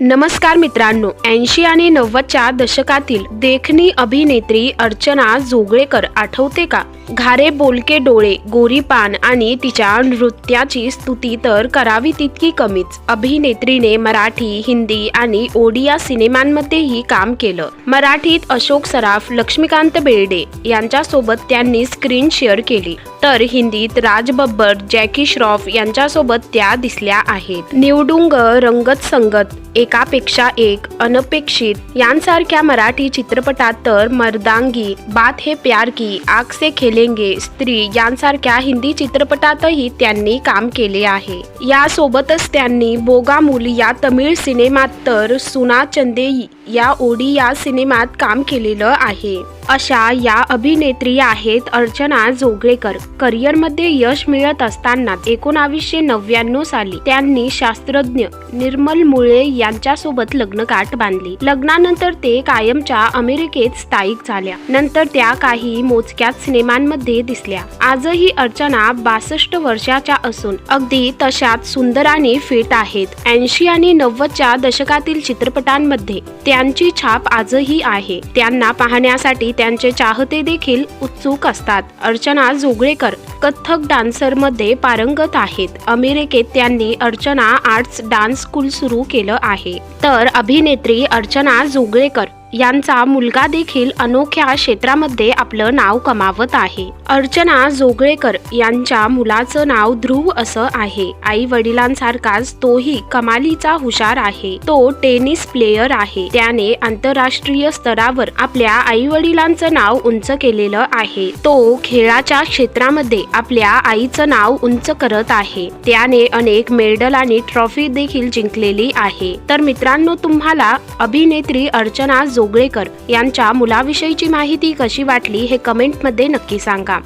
नमस्कार मित्रांनो ऐंशी आणि नव्वदच्या दशकातील देखणी अभिनेत्री अर्चना जोगळेकर आठवते का? घारे बोलके डोळे गोरी पान आणि तिच्या नृत्याची स्तुती तर करावी तितकी कमीच. अभिनेत्रीने मराठी हिंदी आणि ओडिया सिनेमांमध्येही काम केलं. मराठीत अशोक सराफ लक्ष्मीकांत बेर्डे यांच्यासोबत त्यांनी स्क्रीन शेअर केली. तर हिंदीत राज बब्बर जॅकी श्रॉफ यांच्यासोबत त्या दिसल्या आहेत. निवडुंग रंगत संगत एकापेक्षा एक अनपेक्षित यांसारख्या मराठी चित्रपटात तर मर्दांगी बात हे प्यार की आग से खेलेंगे स्त्री यांसारख्या हिंदी चित्रपटातही त्यांनी काम केले आहे. यासोबतच त्यांनी बोगामूल या तमिळ सिनेमात तर सुना चंदेई या ओडिया सिनेमात काम केलेलं आहे. अशा या अभिनेत्री आहेत अर्चना जोगळेकर. करिअरमध्ये यश मिळत असताना एकोणावीसशे नव्याण्णव साली त्यांनी शास्त्रज्ञ निर्मल मुळे यांच्यासोबत लग्नगाठ बांधली. लग्नानंतर ते कायमच्या अमेरिकेत स्थायिक झाल्या. नंतर त्या काही मोजक्याच सिनेमांमध्ये दिसल्या. आजही अर्चना बासष्ट वर्षाच्या असून अगदी तशाच सुंदर आणि फिट आहेत. ऐंशी आणि नव्वदच्या दशकातील चित्रपटांमध्ये त्यांची छाप आजही आहे. त्यांना पाहण्यासाठी त्यांचे चाहते देखील उत्सुक असतात. अर्चना जोगळेकर कथ्थक डान्सरमध्ये पारंगत आहेत. अमेरिकेत त्यांनी अर्चना आर्ट्स डान्स स्कूल सुरू केलं आहे. तर अभिनेत्री अर्चना जोगळेकर यांचा मुलगा देखील अनोख्या क्षेत्रामध्ये आपलं नाव कमावत आहे. अर्चना जोगळेकर यांच्या मुलाचं नाव ध्रुव असं आहे. आई वडिलांसारखाच तोही कमालीचा हुशार आहे. तो टेनिस प्लेयर आहे. त्याने आंतरराष्ट्रीय स्तरावर आपल्या आई वडिलांचं नाव उंच केलेलं आहे. तो खेळाच्या क्षेत्रामध्ये आपल्या आईचं नाव उंच करत आहे. त्याने अनेक मेडल आणि ट्रॉफी देखील जिंकलेली आहे. तर मित्रांनो तुम्हाला अभिनेत्री अर्चना जोगळेकर यांच्या मुलाविषयीची माहिती कशी वाटली हे कमेंटमध्ये नक्की सांगा.